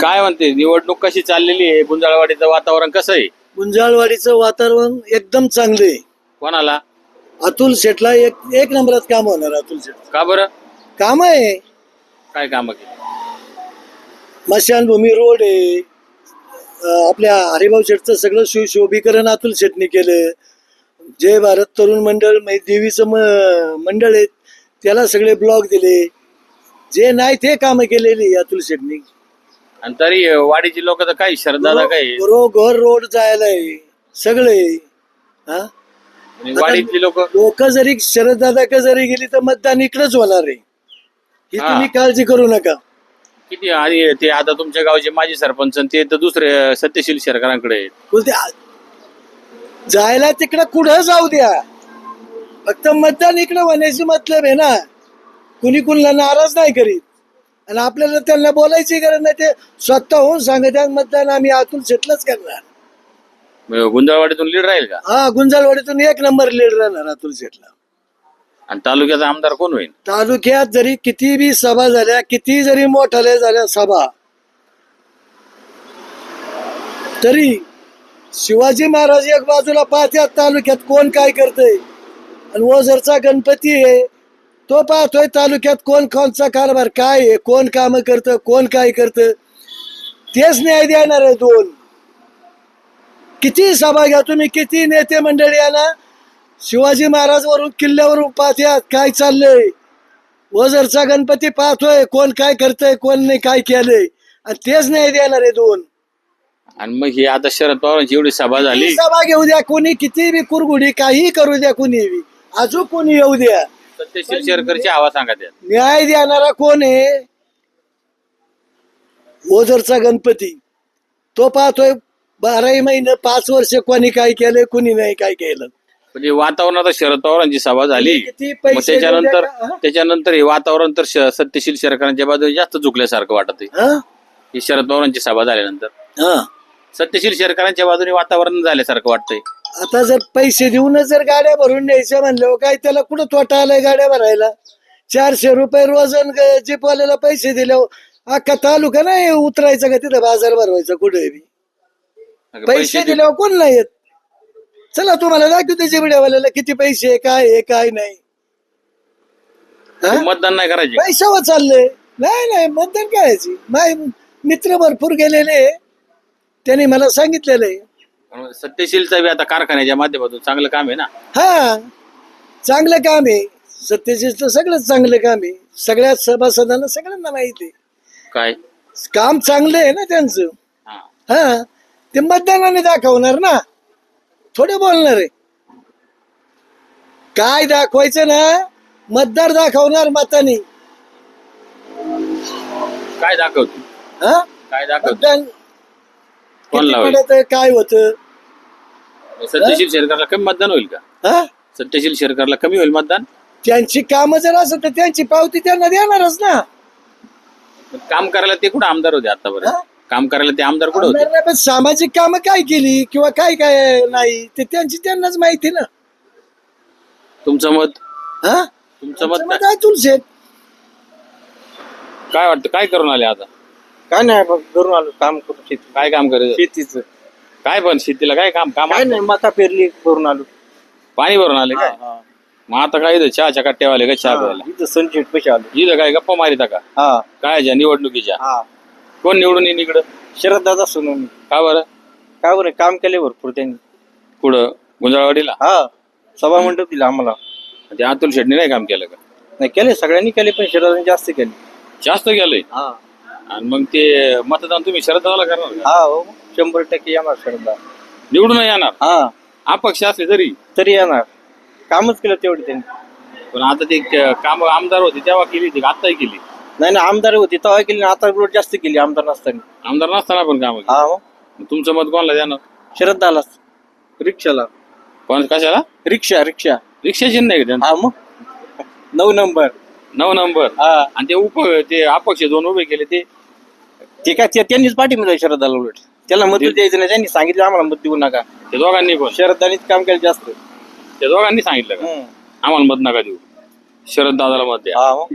काय म्हणते निवडणूक कशी चाललेली आहे? गुंजाळवाडीचं वातावरण कसं आहे? गुंजाळवाडीचं वातावरण एकदम चांगले आहे. कोणाला? अतुल शेटला एक एक नंबरात काम होणार अतुल शेट का बरं? काम आहे. काय काम केली? मशानभूमी रोड आहे. अं, आपल्या हरिभाऊ शेठचं सगळं शो शोभीकरण अतुल शेटने केलं. जय भारत तरुण मंडळ देवीचं म- मंडळ आहे त्याला सगळे ब्लॉक दिले. जे नाही ते कामं केलेली अतुल शेटनी आणि तरी वाडीची लोक तर काय शरदादा काय घर रोड जायला सगळे. हा? आणि वाडीतली लोक लोक जरी शरददादा का जरी गेली तर मतदान इकडेच होणार आहे. ही हा. तुम्ही काळजी करू नका. किती आणि ते आता तुमच्या गावचे माजी सरपंच आणि ते तर दुसरे सत्यशील शेरकरांकडे आहेत. बोलते आ- जायला तिकडं कुठं जाऊ द्या. फक्त मतदान इकडं होण्याची मतलब आहे ना. कुणी कुणाला नाराज नाही करीत. आणि आपल्याला त्यांना बोलायची गरज नाही ते स्वतः होऊन सांगत मतदान आम्ही आतून सेटलंच करणार. मग गुंजाळवाडीतून लीड राहील का? हा गुंजालवाडीतून एक नंबर लीड राहणार अतुल शेटला आणि तालुक्याचा आमदार कोण होईल? तालुक्यात जरी किती बी सभा झाल्या किती जरी मोठाल्या झाल्या सभा तरी शिवाजी महाराज एक बाजूला पाहत्यात तालुक्यात कोण काय करतय. आणि ओझरचा गणपती आहे तो पाहतोय तालुक्यात कोण कोणचा कारभार काय आहे कोण काम करतं कोण काय करतं? तेच न्याय देणार आहे दोन. किती सभा घ्या तुम्ही किती नेते मंडळी आणा शिवाजी महाराज वरून किल्ल्यावरून पाहत्यात काय चाललंय? वजरचा गणपती पाहतोय कोण काय करतंय कोण नाही काय केलंय? आणि तेच नाही देणार आहे दोन. आणि मग ही आता शरद पवारांची एवढी सभा झाली. सभा घेऊ द्या कोणी किती बी कुरगुडी काही करू द्या कोणी बी. अजून कोणी येऊ द्या. सत्यशील शेरकरची हवा सांगा त्यात. न्याय देणारा कोण आहे? ओझरचा गणपती. तो पाहतोय बाराही महिने पाच वर्ष कोणी काय केलंय कोणी नाही काय केलं. म्हणजे वातावरणात आता शरद पवारांची सभा झाली. किती पैसे मग त्याच्यानंतर का? त्याच्यानंतर हे वातावरण तर श- सत्यशील शेरकरांच्या बाजूने जास्त झुकल्यासारखं वाटत हा? ही शरद पवारांची सभा झाल्यानंतर. हा. सत्यशील शेरकरांच्या बाजूने वातावरण झाल्यासारखं वाटतंय. आता जर पैसे देऊनच जर गाड्या भरून न्यायच्या म्हणल्यावर काय त्याला कुठं तोटा आलाय गाड्या भरायला? चारशे रुपये रोजन जीपवाल्याला पैसे दिल्यावर अख्खा तालुका नाही उतरायचा का तिथं बाजार भरवायचा कुठे बी? पैसे दिल्यावर कोण नाही येत? चला तुम्हाला दाखवते जिबड्यावाल्याला किती पैसे आहे, काय आहे काय नाही. हा? मतदान नाही करायचे. पैशावर चाललंय. नाही नाही मतदान करायची. माय मित्र भरपूर गेलेले आहे. त्यांनी मला सांगितलेलं आहे. सत्यशीलचा बी आता कारखान्याच्या माध्यमातून चांगलं काम आहे ना? हा चांगलं काम आहे. सत्यशीलचं सगळंच चांगलं काम आहे. सगळ्या सभासदांना सगळ्यांना माहिती आहे. काय? काम चांगलं आहे ना त्यांचं? हा. हा ते मतदानाने दाखवणार ना? थोडे बोलणार आहे. काय दाखवायचं ना? मतदार दाखवणार मताने. काय दाखवतो? हा? काय दाखवतो? मतदान कोण किती लावेल पडत काय होत? सत्यशील शेरकरला कमी मतदान होईल का? हा? सत्यशील शेरकरला कमी होईल मतदान? त्यांची कामं जर असं तर त्यांची पावती त्यांना देणारच ना. पण काम करायला ते कुठं आमदार होते हा? आतापर्यंत काम करायला ते आमदार कुठं होते? आमदारने पण सामाजिक कामं काय केली किंवा काय काय नाही ते त्यांची त्यांनाच माहिती ना. तुमचं मत? हा? तुमचं मत काय? तुलसेट काय वाटतं? काय करून आले आता? काय नाही बघ घरून आलो काम करू शेती काय काम करायचं शेतीच. काय पण शेतीला काय काम काम काय नाही मका पेरली करून आलो. पाणी भरून आले काय? मग आता काय इथं चहाच्या कट्ट्यावाले का चहा प्यायला? इथं सनसेट पैसे आलो. इथं काय गप्पा मारिता का? हा. काय ज्या निवडणुकीच्या? हा. कोण निवडून येईन इकडं? शरद दादा सोनवणे. का बरं? काय बरं? काम केले भरपूर त्यांनी. कुठं? गुंजाळवाडीला? हा. सभा मंडप दिला आम्हाला. ते अतुल शेट्टी नाही काम केलं का? नाही केले सगळ्यांनी केले पण शरदाने जास्त केले. जास्त केलंय हा. आणि मग ते मतदान तुम्ही शरदाला करणार का? हा हो शंभर टक्के येणार शरदा निवडून नाही येणार? हा. अपक्ष असले तरी? तरी येणार. कामच केलं तेवढे त्यांनी. पण आता ते काम आमदार होते तेव्हा केली ती आताही केली? नाही ना आमदार होती तेव्हा केली ना आता उलट जास्त केली आमदार नसताना. आमदार नसताना पण काम हा हो तुमचं मत कोणाला देणार? शरदालाच रिक्षाला. कोण कशाला? रिक्षा रिक्षा. रिक्षाची नाही का त्यांना हा मग. नऊ नंबर. नऊ नंबर. हा. आणि ते उप ते अपक्ष दोन उभे केले ते ते काय ते- त्यांनीच पाठिंबा शरदाला उलट त्याला मत द्यायचं नाही त्यांनी सांगितलं आम्हाला मत देऊ नका. ते दोघांनी पण. शरदानीच काम केलं जास्त. त्या दोघांनी सांगितलं का? हम्म. आम्हाला मत नका देऊ. शरद दादाला मत द्या. हा मग.